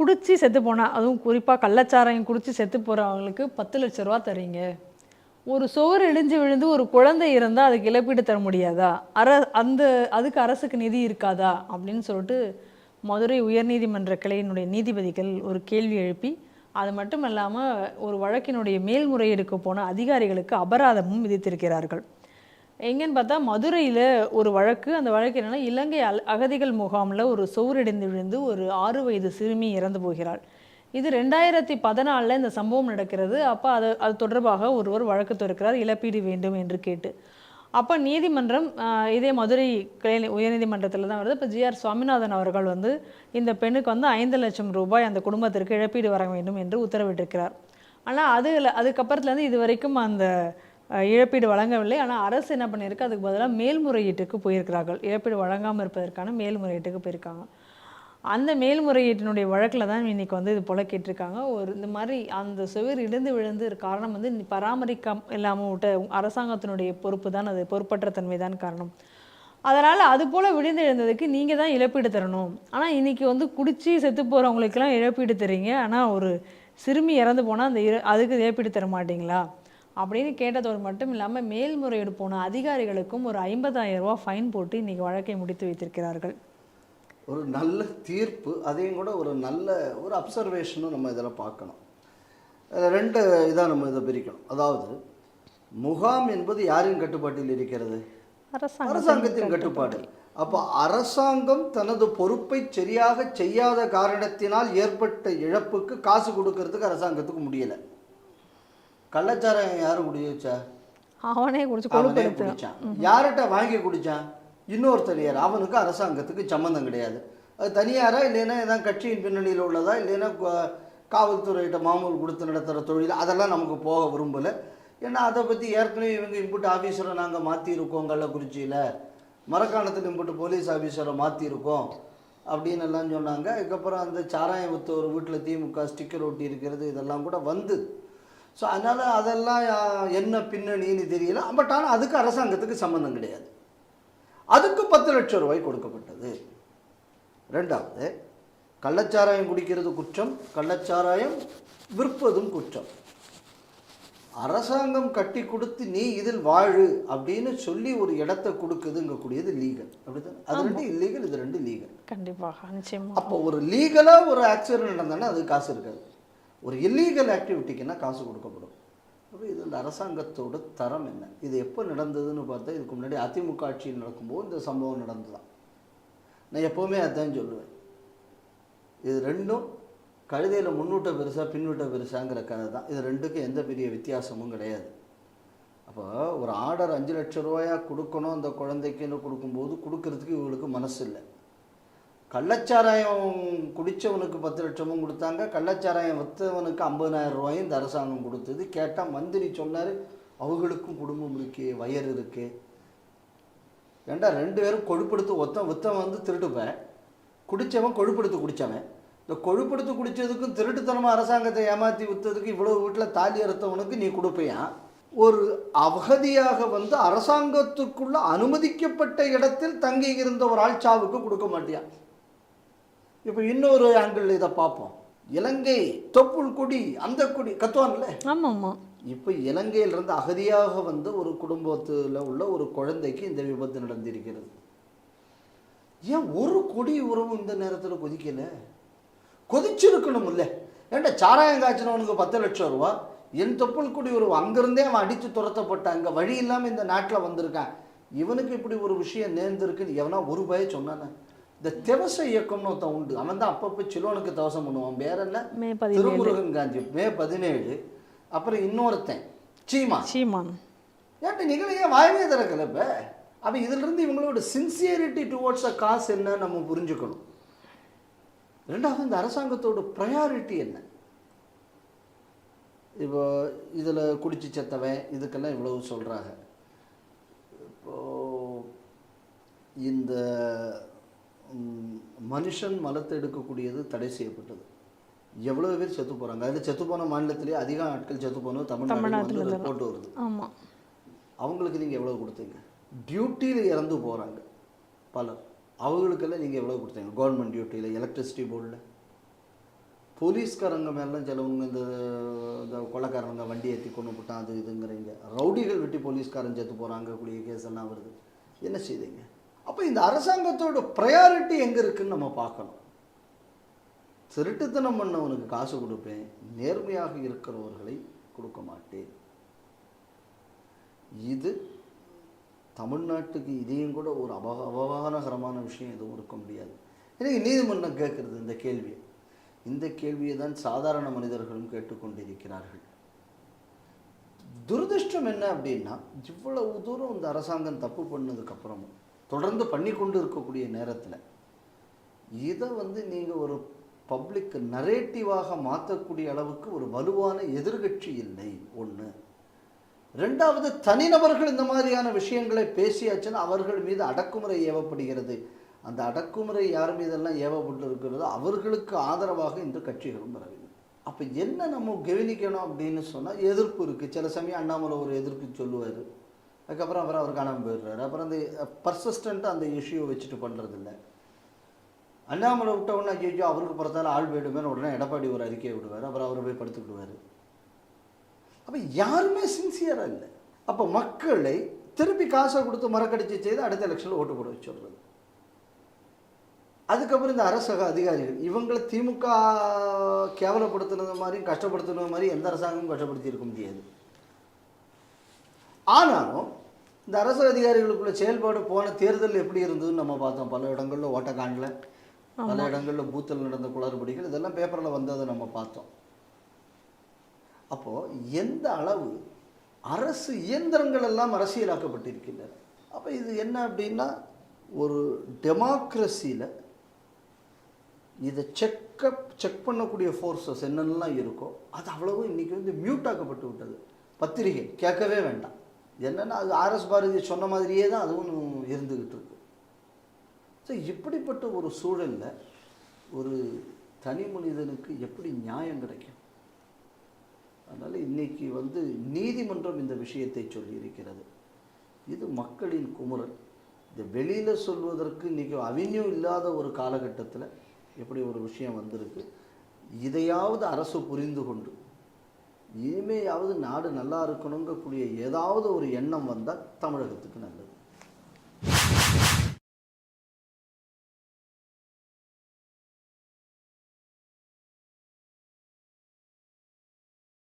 குடித்து செத்து போனால் அதுவும் குறிப்பாக கள்ளச்சாராயம் குடித்து செத்து போகிறவங்களுக்கு பத்து லட்ச ரூபா தரீங்க. ஒரு சுவர் இடிஞ்சு விழுந்து ஒரு குழந்தை இருந்தால் அதுக்கு இழப்பீடு தர முடியாதா? அர அந்த அதுக்கு அரசுக்கு நிதி இருக்காதா? அப்படின்னு சொல்லிட்டு மதுரை உயர்நீதிமன்ற கிளையினுடைய நீதிபதிகள் ஒரு கேள்வி எழுப்பி அது மட்டும் இல்லாமல் ஒரு வழக்கினுடைய மேல்முறையீடுக்கு போன அதிகாரிகளுக்கு அபராதமும் விதித்திருக்கிறார்கள். எங்கேன்னு பார்த்தா மதுரையில் ஒரு வழக்கு. அந்த வழக்கு என்னென்னா இலங்கை அல் அகதிகள் முகாமில் ஒரு சுவரிடிந்து விழுந்து ஒரு ஆறு வயது சிறுமி இறந்து போகிறாள். இது ரெண்டாயிரத்தி பதினாலில் இந்த சம்பவம் நடக்கிறது. அப்போ அது அது தொடர்பாக ஒருவர் வழக்கு தொடுக்கிறார் இழப்பீடு வேண்டும் என்று கேட்டு. அப்போ நீதிமன்றம் இதே மதுரை கிளை உயர்நீதிமன்றத்தில் தான் வருது. இப்போ ஜிஆர் சுவாமிநாதன் அவர்கள் வந்து இந்த பெண்ணுக்கு வந்து ஐந்து லட்சம் ரூபாய் அந்த குடும்பத்திற்கு இழப்பீடு வர வேண்டும் என்று உத்தரவிட்டிருக்கிறார். ஆனால் அது அதுக்கப்புறத்துலேருந்து இது வரைக்கும் அந்த இழப்பீடு வழங்கவில்லை. ஆனால் அரசு என்ன பண்ணியிருக்கு? அதுக்கு பதிலாக மேல்முறையீட்டுக்கு போயிருக்கிறார்கள். இழப்பீடு வழங்காமல் இருப்பதற்கான மேல்முறையீட்டுக்கு போயிருக்காங்க. அந்த மேல்முறையீட்டினுடைய வழக்கில் தான் இன்னைக்கு வந்து இது போல கேட்டிருக்காங்க ஒரு இந்த மாதிரி அந்த சுவர் இடிந்து விழுந்து காரணம் வந்து பராமரிக்க இல்லாமல் விட்ட அரசாங்கத்தினுடைய பொறுப்பு தான் அது பொறுப்பற்ற தன்மை தான் காரணம். அதனால் அது போல் விழுந்து எழுந்ததுக்கு நீங்கள் தான் இழப்பீடு தரணும். ஆனால் இன்றைக்கி வந்து குடித்து செத்து போகிறவங்களுக்கெல்லாம் இழப்பீடு தரீங்க. ஆனால் ஒரு சிறுமி இறந்து போனால் அந்த இழ- அதுக்கு இழப்பீடு தர மாட்டீங்களா? அப்படின்னு கேட்டதோடு மட்டும் இல்லாமல் மேல்முறையீடு போன அதிகாரிகளுக்கும் ஒரு ஐம்பதாயிரம் ரூபாய் ஃபைன் போட்டு இன்னைக்கு வழக்கை முடித்து வைத்திருக்கிறார்கள். ஒரு நல்ல தீர்ப்பு அதையும் கூட ஒரு நல்ல ஒரு அப்சர்வேஷனும் நம்ம இதில் பார்க்கணும். ரெண்டு இதாக நம்ம இதை பிரிக்கணும். அதாவது முகாம் என்பது யாரின் கட்டுப்பாட்டில் இருக்கிறது? அரசாங்கம் அரசாங்கத்தின் கட்டுப்பாடு. அப்போ அரசாங்கம் தனது பொறுப்பை சரியாக செய்யாத காரணத்தினால் ஏற்பட்ட இழப்புக்கு காசு கொடுக்கறதுக்கு அரசாங்கத்துக்கு முடியலை. கள்ளச்சாராயம் யாரும் குடி வச்சா? அவனே குடிச்சு அவனே குடிச்சான். யார்கிட்ட வாங்கி குடிச்சான்? இன்னொருத்தர் அவனுக்கு அரசாங்கத்துக்கு சம்மந்தம் கிடையாது. அது தனியாரா இல்லைன்னா ஏதாவது கட்சியின் பின்னணியில் உள்ளதா? இல்லைன்னா காவல்துறையிட்ட மாமூல் கொடுத்து நடத்துகிற தொழில் அதெல்லாம் நமக்கு போக விரும்பலை. ஏன்னா அதை பற்றி ஏற்கனவே இவங்க இம்புட்டு ஆஃபீஸரை நாங்கள் மாற்றிருக்கோம் கள்ளக்குறிச்சியில். மரக்காணத்தில் இம்புட்டு போலீஸ் ஆஃபீஸரை மாற்றிருக்கோம் அப்படின்னு எல்லாம் சொன்னாங்க. அதுக்கப்புறம் அந்த சாராயம் வித்த ஒரு வீட்டில் திமுக ஸ்டிக்கர் ஒட்டி இருக்கிறது இதெல்லாம் கூட வந்து ஸோ அதனால் அதெல்லாம் என்ன பின்னணின்னு தெரியல. பட் ஆனால் அதுக்கு அரசாங்கத்துக்கு சம்மந்தம் கிடையாது. அதுக்கு பத்து லட்சம் ரூபாய் கொடுக்கப்பட்டது. ரெண்டாவது கள்ளச்சாராயம் குடிக்கிறது குற்றம் கள்ளச்சாராயம் விற்பதும் குற்றம். அரசாங்கம் கட்டி கொடுத்து நீ இதில் வாழு அப்படின்னு சொல்லி ஒரு இடத்த கொடுக்குதுங்கக்கூடியது லீகல் அப்படிதான் அது ரெண்டு இல்லீகல் இது ரெண்டு லீகல் கண்டிப்பாக நிச்சயமா. அப்போ ஒரு லீகலாக ஒரு ஆக்சிடென்ட் நடந்தாலும் அது காசு இருக்காது. ஒரு இல்லீகல் ஆக்டிவிட்டிக்குன்னா காசு கொடுக்கப்படும். அப்போ இது இந்த அரசாங்கத்தோட தரம் என்ன? இது எப்போ நடந்ததுன்னு பார்த்தா இதுக்கு முன்னாடி அதிமுக ஆட்சியில் நடக்கும்போது இந்த சம்பவம் நடந்துதான் நான் எப்போவுமே அதான் சொல்லுவேன். இது ரெண்டும் கழுதையில் முன்னூட்ட பெருசாக பின்னூட்ட பெருசாங்கிற கதை தான். இது ரெண்டுக்கும் எந்த பெரிய வித்தியாசமும் கிடையாது. அப்போ ஒரு ஆர்டர் அஞ்சு லட்சம் ரூபாயா கொடுக்கணும் அந்த குழந்தைக்குன்னு கொடுக்கும்போது கொடுக்கறதுக்கு இவங்களுக்கு மனசு இல்லை கள்ளச்சாராயம் குடித்தவனுக்கு பத்து லட்சமும் கொடுத்தாங்க. கள்ளச்சாராயம் விற்றவனுக்கு ஐம்பதாயிரம் ரூபாயும் இந்த அரசாங்கம் கொடுத்தது. கேட்டால் மந்திரி சொன்னார் அவங்களுக்கும் குடும்பம் இருக்கு வயர் இருக்கு. ஏண்டா ரெண்டு பேரும் கொழுப்படுத்து ஒத்தன் வித்தவன் வந்து திருட்டுப்பேன். குடித்தவன் கொழுப்படுத்து குடித்தவன் இந்த கொழுப்படுத்து குடித்ததுக்கும் திருட்டுத்தனமாக அரசாங்கத்தை ஏமாற்றி விற்றதுக்கு இவ்வளோ வீட்டில் தாலி அறுத்தவனுக்கு நீ கொடுப்பையான் ஒரு அகதியாக வந்து அரசாங்கத்துக்குள்ள அனுமதிக்கப்பட்ட இடத்தில் தங்கி இருந்த ஒரு ஆள் சாவுக்கு கொடுக்க மாட்டியான் இப்போ இன்னொரு ஆங்கிள் இதை பார்ப்போம். இலங்கை தொப்புள் கொடி அந்த கொடி கத்துவான்ல ஆமாம் இப்போ இலங்கையிலிருந்து அகதியாக வந்த ஒரு குடும்பத்தில் உள்ள ஒரு குழந்தைக்கு இந்த விபத்து நடந்திருக்கிறது. ஏன் ஒரு கொடி உறவு இந்த நேரத்தில் கொதிக்கல? கொதிச்சிருக்கணும் இல்லை ஏன்டா சாராயம் காய்ச்சினவனுக்கு பத்து லட்சம் ரூபா? என் தொப்புள் கொடி உறவு அங்கிருந்தே அவன் அடித்து துரத்தப்பட்டான். அங்கே வழி இல்லாமல் இந்த நாட்டில் வந்திருக்கான். இவனுக்கு இப்படி ஒரு விஷயம் நேர்ந்திருக்குன்னு எவனா ஒரு பய சொன்னானே? இந்த திவச இயக்கம்னு ஒருத்தன் உண்டு. அவன் தான் அப்பப்போ சிலோனுக்கு தவசம் பண்ணுவான். வேற என்ன? திருமுருகன் காஞ்சி. மே பதினேழு. அப்புறம் இன்னொருத்தன். சீமா சீமான். ஏன்ட்டு ஏன் வாயவே திறக்கல இப்போ? அப்போ இதிலிருந்து இவங்களோட சின்சியரிட்டி டுவோர்ட்ஸ் அ காசு என்ன நம்ம புரிஞ்சுக்கணும். ரெண்டாவது இந்த அரசாங்கத்தோட ப்ரையாரிட்டி என்ன? இப்போ இதில் குடிச்சு செத்தவன் இதுக்கெல்லாம் இவ்வளவு சொல்கிறாங்க இப்போ இந்த மனுஷன் மலத்தை எடுக்கக்கூடியது தடை செய்யப்பட்டது. எவ்வளோ பேர் செத்து போகிறாங்க அதில் செத்து போன மாநிலத்திலேயே அதிக ஆட்கள் செத்து போனது தமிழ்நாட்டில் வந்து. ரிப்போர்ட் வருது. ஆமாம் அவங்களுக்கு நீங்கள் எவ்வளோ கொடுத்தீங்க? டியூட்டியில் இறந்து போகிறாங்க பலர். அவங்களுக்கெல்லாம் நீங்கள் எவ்வளோ கொடுத்தீங்க? கவர்மெண்ட் டியூட்டியில் எலக்ட்ரிசிட்டி போர்டில் போலீஸ்காரங்க மேலாம் சிலவங்க இந்த இந்த கொலைக்காரங்க வண்டி ஏற்றி கொண்டு போட்டான் அது இதுங்கிறீங்க. ரவுடிகள் வெட்டி போலீஸ்காரன் செத்து போகிறாங்க கூடிய கேஸ் எல்லாம் வருது. என்ன செய்தீங்க? அப்போ இந்த அரசாங்கத்தோட ப்ரையாரிட்டி எங்கே இருக்குன்னு நம்ம பார்க்கணும். திருட்டுத்தனம் பண்ணவனுக்கு காசு கொடுப்பேன் நேர்மையாக இருக்கிறவர்களை கொடுக்க மாட்டேன். இது தமிழ்நாட்டுக்கு இதையும் கூட ஒரு அப அவமானகரமான விஷயம் எதுவும் இருக்க முடியாது. எனக்கு நீதிமன்றம் கேட்குறது இந்த கேள்வியை. இந்த கேள்வியை தான் சாதாரண மனிதர்களும் கேட்டுக்கொண்டிருக்கிறார்கள். துரதிர்ஷ்டம் என்ன அப்படின்னா இவ்வளவு தூரம் இந்த அரசாங்கம் தப்பு பண்ணதுக்கப்புறமும் தொடர்ந்து பண்ணி கொண்டு இருக்கக்கூடிய நேரத்தில் இதை வந்து நீங்கள் ஒரு பப்ளிக் நரேட்டிவாக மாற்றக்கூடிய அளவுக்கு ஒரு வலுவான எதிர்கட்சி இல்லை. ஒன்று ரெண்டாவது தனிநபர்கள் இந்த மாதிரியான விஷயங்களை பேசியாச்சுன்னா அவர்கள் மீது அடக்குமுறை ஏவப்படுகிறது. அந்த அடக்குமுறை யார் மீதெல்லாம் ஏவப்பட்டு இருக்கிறதோ அவர்களுக்கு ஆதரவாக இன்று கட்சிகளும் வரவில்லை. அப்போ என்ன நம்ம கவனிக்கணும் அப்படின்னு சொன்னால் எதிர்ப்பு இருக்குது சில சமயம் அண்ணாமலை ஒரு எதிர்ப்பு சொல்லுவார். அதுக்கப்புறம் அப்புறம் அவர் காணாமல் போயிடுறாரு. அப்புறம் அந்த பர்சஸ்டண்ட்டாக அந்த இஷ்யூவை வச்சுட்டு பண்ணுறதில்ல அண்ணாமலை விட்ட உடனே ஐயோ அவருக்கு பிறந்தால ஆள் போயிடுமே உடனே எடப்பாடி ஒரு அறிக்கையை விடுவார். அப்புறம் அவரை போய் படுத்துக்கிடுவார் அப்போ யாருமே சின்சியராக இல்லை. அப்போ மக்களை திருப்பி காசை கொடுத்து மறக்கடிச்சு செய்து அடுத்த எலெக்ஷனில் ஓட்டு போட வச்சுடுறது அதுக்கப்புறம் இந்த அரசக அதிகாரிகள் இவங்களை திமுக கேவலப்படுத்துனது மாதிரியும் கஷ்டப்படுத்துனது மாதிரி எந்த அரசாங்கமும் கஷ்டப்படுத்தி இருக்க முடியாது. ஆனாலும் இந்த அரசு அதிகாரிகளுக்குள்ள செயல்பாடு போன தேர்தல் எப்படி இருந்ததுன்னு நம்ம பார்த்தோம். பல இடங்களில் ஓட்டக்காண்டில் பல இடங்களில் பூத்தில் நடந்த குளறுபடிகள் இதெல்லாம் பேப்பரில் வந்ததை நம்ம பார்த்தோம். அப்போது எந்த அளவு அரசு இயந்திரங்கள் எல்லாம் அரசியலாக்கப்பட்டிருக்கின்றன? அப்போ இது என்ன அப்படின்னா ஒரு டெமோக்ரஸியில் இதை செக்கப் செக் பண்ணக்கூடிய ஃபோர்ஸஸ் என்னென்னலாம் இருக்கோ அது அவ்வளவும் இன்றைக்கி வந்து மியூட் ஆக்கப்பட்டு விட்டது. பத்திரிகை கேட்கவே வேண்டாம். என்னென்னா அது ஆர்எஸ் பாரதி சொன்ன மாதிரியே தான் அதுவும் இருந்துக்கிட்டு இருக்கும் ஸோ இப்படிப்பட்ட ஒரு சூழலில் ஒரு தனி மனிதனுக்கு எப்படி நியாயம் கிடைக்கும்? அதனால் இன்னைக்கு வந்து நீதிமன்றம் இந்த விஷயத்தை சொல்லியிருக்கிறது. இது மக்களின் குமுறல். இந்த வெளியில் சொல்வதற்கு இன்றைக்கி அவென்யூ இல்லாத ஒரு காலகட்டத்தில் எப்படி ஒரு விஷயம் வந்திருக்கு? இதையாவது அரசு புரிந்து கொண்டு இனிமேயாவது நாடு நல்லா இருக்கணுங்கக்கூடிய ஏதாவது ஒரு எண்ணம் வந்தால் தமிழகத்துக்கு நல்லது.